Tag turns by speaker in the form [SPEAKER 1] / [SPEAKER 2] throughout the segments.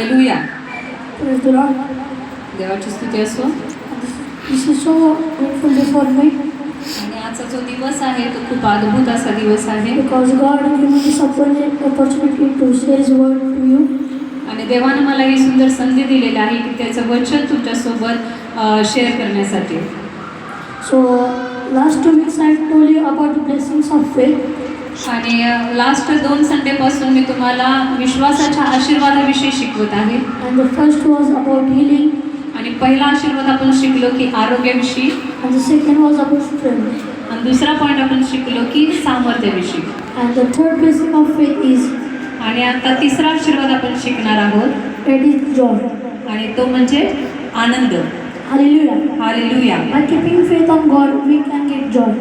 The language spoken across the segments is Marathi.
[SPEAKER 1] हालेलुया देवाची स्थिती असो आणि आजचा जो दिवस आहे तो खूप अद्भुत असा दिवस आहे
[SPEAKER 2] because God opportunity to share word you
[SPEAKER 1] आणि देवाने मला ही सुंदर संधी दिलेली आहे की त्याचं वचन तुमच्यासोबत शेअर करण्यासाठी
[SPEAKER 2] so last two weeks I told you about blessings of faith
[SPEAKER 1] आणि लास्ट दोन संडे पासून मी तुम्हाला विश्वासाच्या आशीर्वादाविषयी शिकवत आहे.
[SPEAKER 2] And the first was about healing
[SPEAKER 1] आणि पहिला आशीर्वाद आपण शिकलो की आरोग्याविषयी.
[SPEAKER 2] अँड सेकंड वॉज अबाउट
[SPEAKER 1] आणि दुसरा पॉईंट आपण शिकलो की सामर्थ्याविषयी.
[SPEAKER 2] And the third basic of faith is
[SPEAKER 1] आणि आता तिसरा आशीर्वाद आपण शिकणार आहोत.
[SPEAKER 2] दॅट इज
[SPEAKER 1] आणि तो म्हणजे आनंद.
[SPEAKER 2] Hallelujah
[SPEAKER 1] hallelujah
[SPEAKER 2] by keeping faith on God we can get joy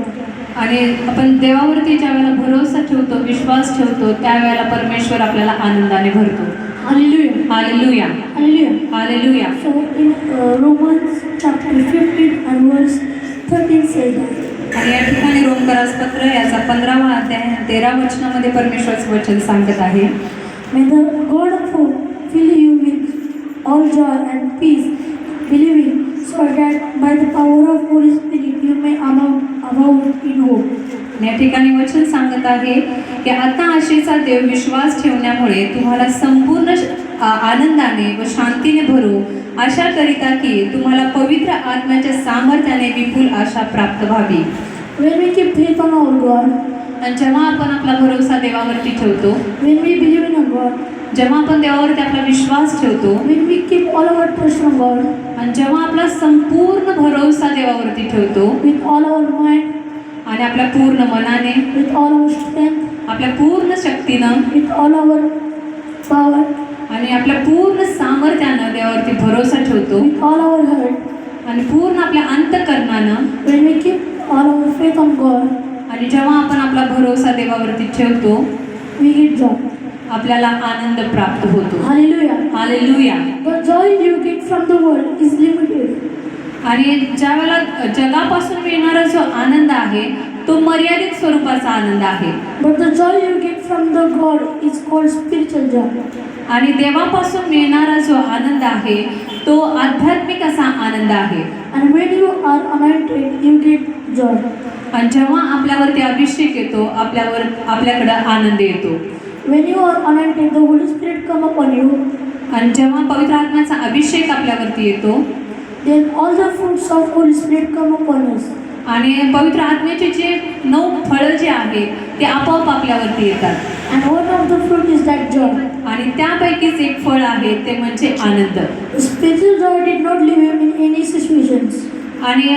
[SPEAKER 1] आणि आपण देवावरती ज्या वेळेला भरोसा ठेवतो विश्वास ठेवतो त्यावेळेला परमेश्वर आपल्याला आनंदाने भरतो. Hallelujah. Hallelujah
[SPEAKER 2] So in uh, Romans chapter 15 and verse 13 says that.
[SPEAKER 1] आणि या ठिकाणी रोमकरास पत्र याचा पंधरावा अध्याय तेरा वचनामध्ये परमेश्वरचं वचन सांगत आहे
[SPEAKER 2] May the God of hope fill you with all joy and peace, that by the power of Holy Spirit you may abound, in hope.
[SPEAKER 1] या ठिकाणी वचन सांगत आहे की आता आशेचा देव विश्वास ठेवण्यामुळे तुम्हाला संपूर्ण आनंदाने व शांतीने भरू. आशा करिता की तुम्हाला पवित्र आत्म्याच्या सामर्थ्याने विपुल आशा प्राप्त व्हावी.
[SPEAKER 2] When we keep faith on our God,
[SPEAKER 1] आणि जेव्हा आपण आपला भरोसा देवावरती ठेवतो जेव्हा आपण देवावरती आपला विश्वास ठेवतो आणि जेव्हा आपला संपूर्ण भरोसा देवावरती ठेवतो
[SPEAKER 2] विथ ऑल अवर माइंड
[SPEAKER 1] आणि आपल्या पूर्ण मनाने
[SPEAKER 2] विथ ऑल अवर स्ट्रेंथ
[SPEAKER 1] आपल्या पूर्ण शक्तीनं
[SPEAKER 2] विथ ऑल अवर पॉवर
[SPEAKER 1] आणि आपल्या पूर्ण सामर्थ्यानं देवावरती भरोसा ठेवतो
[SPEAKER 2] विथ ऑल अवर हर्ट
[SPEAKER 1] आणि पूर्ण आपल्या अंतकरणानं
[SPEAKER 2] with making all our faith of God
[SPEAKER 1] आणि जेव्हा आपण आपला भरोसा देवावरती ठेवतो आपल्याला आनंद प्राप्त होतो. आणि ज्या वेळेला जगापासून मिळणारा जो आनंद आहे तो मर्यादित स्वरूपाचा आनंद आहे. आणि देवापासून मिळणारा जो आनंद आहे तो आध्यात्मिक असा आनंद आहे.
[SPEAKER 2] आणि when you are anointed you get joy
[SPEAKER 1] आणि जेव्हा आपल्यावरती अभिषेक येतो आपल्यावर आपल्याकडं आनंद येतो.
[SPEAKER 2] When you are anointed the holy spirit come upon you
[SPEAKER 1] आणि जेव्हा पवित्र आत्म्याचा अभिषेक आपल्यावरती येतो
[SPEAKER 2] then all the fruits of holy spirit come upon you
[SPEAKER 1] आणि पवित्र आत्म्याचे जे नऊ फळं जे आहे ते आपोआप आपल्यावरती येतात.
[SPEAKER 2] And one of the fruit is that joy
[SPEAKER 1] आणि त्यापैकीच एक फळ आहे ते म्हणजे आनंद.
[SPEAKER 2] Special joy did not live in any situations
[SPEAKER 1] आणि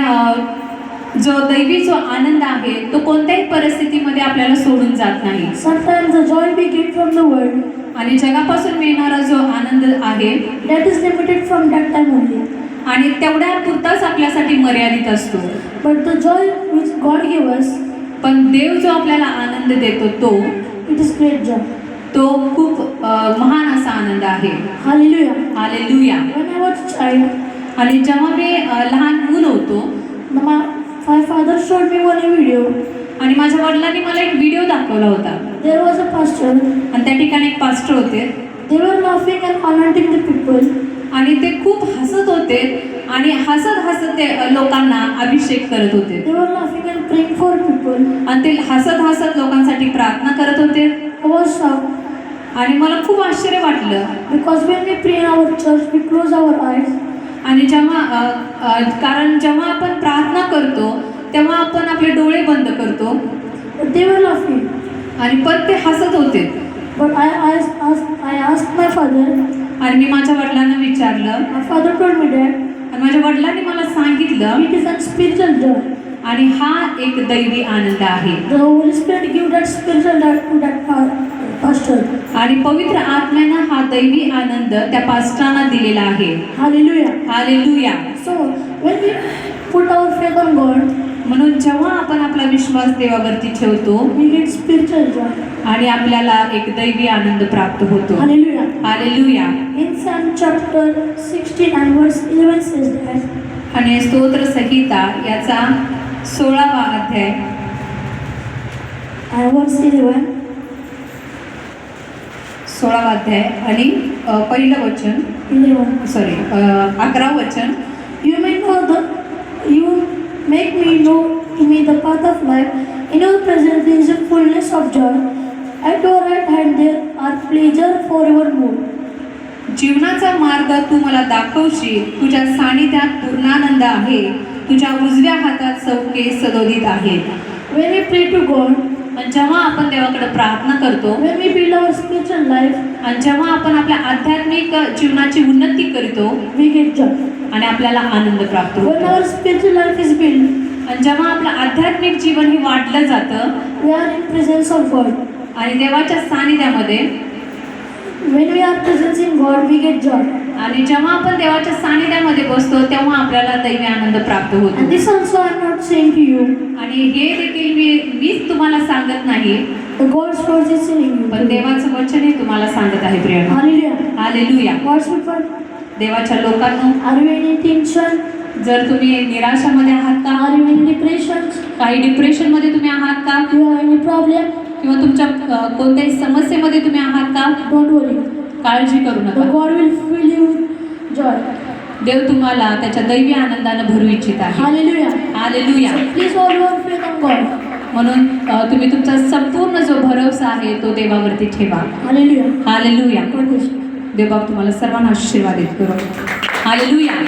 [SPEAKER 1] जो दैवी जो आनंद आहे तो कोणत्याही परिस्थितीमध्ये आपल्याला सोडून जात नाही
[SPEAKER 2] joy we get from the world,
[SPEAKER 1] आणि जगापासून मिळणारा जो आनंद आहे
[SPEAKER 2] that is limited from that time only.
[SPEAKER 1] आणि तेवढ्या पुरताच आपल्यासाठी मर्यादित असतो
[SPEAKER 2] the joy which God gave us,
[SPEAKER 1] पण देव जो आपल्याला आनंद देतो तो
[SPEAKER 2] it is great joy.
[SPEAKER 1] तो खूप महान असा आनंद आहे. हालेलुया
[SPEAKER 2] child,
[SPEAKER 1] आणि जेव्हा मी लहान मूल होतो
[SPEAKER 2] my father showed me one video.
[SPEAKER 1] आणि माझ्या वडिलांनी मला एक व्हिडिओ दाखवला होता
[SPEAKER 2] There was a pastor.
[SPEAKER 1] आणि त्या ठिकाणी एक पास्टर होते
[SPEAKER 2] They were laughing and anointing the people.
[SPEAKER 1] आणि ते खूप हसत होते आणि हसत हसत ते अ, लोकांना अभिषेक करत होते
[SPEAKER 2] They were laughing and praying for people.
[SPEAKER 1] आणि ते हसत हसत लोकांसाठी प्रार्थना करत होते
[SPEAKER 2] shocked
[SPEAKER 1] आणि मला खूप आश्चर्य वाटलं
[SPEAKER 2] when we pray in our church, we close our eyes.
[SPEAKER 1] आणि जेव्हा अ, अ, कारण जेव्हा आपण प्रार्थना तेव्हा आपण आपले डोळे बंद करतो. आणि पण ते हसत होते. आणि मी माझ्या वडिलांना विचारलं. आणि माझ्या वडिलांनी मला सांगितलं आणि हा एक दैवी आनंद आहे. आणि पवित्र आत्म्यानं हा दैवी आनंद त्या पास्टांना दिलेला आहे. Hallelujah
[SPEAKER 2] hallelujah so when we put our favour God
[SPEAKER 1] म्हणून जेव्हा आपण आपला विश्वास देवावरती ठेवतो
[SPEAKER 2] we get spiritual joy.
[SPEAKER 1] आणि आपल्याला एक दैवी आनंद प्राप्त होतो
[SPEAKER 2] Hallelujah.
[SPEAKER 1] Hallelujah
[SPEAKER 2] In Psalm chapter 16 and verse 11 says that
[SPEAKER 1] आणि स्तोत्र संहिता याचा सोळावा अध्याय
[SPEAKER 2] and verse 11
[SPEAKER 1] सोळावा अध्याय आणि अ, पहिलं वचन
[SPEAKER 2] 11.
[SPEAKER 1] सॉरी अकरावं वचन
[SPEAKER 2] You may know the make me know to me the path of life. In your presence there is a fullness of joy. At your right hand there are pleasure forevermore.
[SPEAKER 1] जीवनाचा मार्ग तू मला दाखवशील तुझ्या सानिध्यात पूर्णानंद आहे तुझ्या उजव्या हातात सौके सदोदित आहेत
[SPEAKER 2] When we pray to God,
[SPEAKER 1] आणि जेव्हा आपण देवाकडे प्रार्थना करतो
[SPEAKER 2] when we build our spiritual life,
[SPEAKER 1] आणि जेव्हा आपण आपल्या आध्यात्मिक जीवनाची उन्नती करतो
[SPEAKER 2] स्पिरिच्युअल
[SPEAKER 1] आणि आपल्याला आनंद प्राप्त आणि जेव्हा आपलं आध्यात्मिक जीवन हे वाढलं जातं
[SPEAKER 2] we are in presence of God
[SPEAKER 1] आणि देवाच्या सानिध्यामध्ये
[SPEAKER 2] when we are presence in God we get joy
[SPEAKER 1] आणि जेव्हा आपण देवाच्या सानिध्यामध्ये बसतो तेव्हा आपल्याला दैवी आनंद प्राप्त होतो.
[SPEAKER 2] दिस ऑल्सो आर यू
[SPEAKER 1] आणि हे देखील मी मीच तुम्हाला सांगत नाही.
[SPEAKER 2] गॉड स्टोर्स इज सेम
[SPEAKER 1] पण देवाचं वचन हे तुम्हाला सांगत आहे प्रिया
[SPEAKER 2] हालेलुया
[SPEAKER 1] हालेलुया
[SPEAKER 2] गॉड स्टोर्स
[SPEAKER 1] देवाच्या लोकांना जर तुम्ही निराशामध्ये आहात का?
[SPEAKER 2] डिप्रेशन
[SPEAKER 1] काही डिप्रेशनमध्ये तुम्ही आहात का?
[SPEAKER 2] प्रॉब्लेम
[SPEAKER 1] किंवा तुमच्या कोणत्याही समस्येमध्ये तुम्ही आहात का? काळजी करू नका.
[SPEAKER 2] God will fill you joy
[SPEAKER 1] देव तुम्हाला त्याच्या दैवी आनंदाने भरू इच्छित आहे. Hallelujah
[SPEAKER 2] hallelujah please all your
[SPEAKER 1] म्हणून तुम्ही तुमचा संपूर्ण जो भरोसा आहे तो देवावरती ठेवा. हालेलुया
[SPEAKER 2] हालेलुया प्रभू देव
[SPEAKER 1] देवबाप तुम्हाला सर्वांना आशीर्वादित करू. हालेलुया